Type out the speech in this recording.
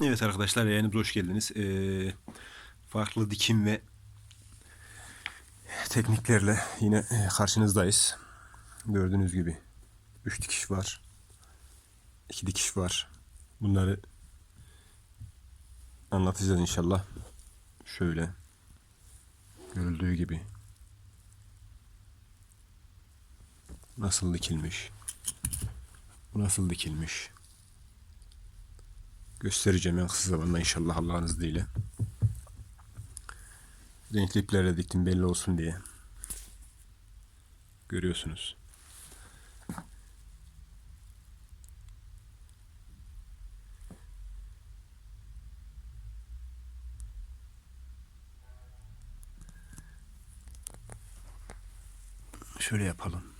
Evet arkadaşlar yayınımıza hoş geldiniz. Ee, farklı dikim ve tekniklerle yine e, karşınızdayız. Gördüğünüz gibi 3 dikiş var. 2 dikiş var. Bunları anlatacağız inşallah. Şöyle görüldüğü gibi nasıl dikilmiş? Bu nasıl dikilmiş? Göstereceğim en kısa zamanda inşallah Allah'ın izniyle. Renkli iplerle diktim belli olsun diye. Görüyorsunuz. Şöyle yapalım.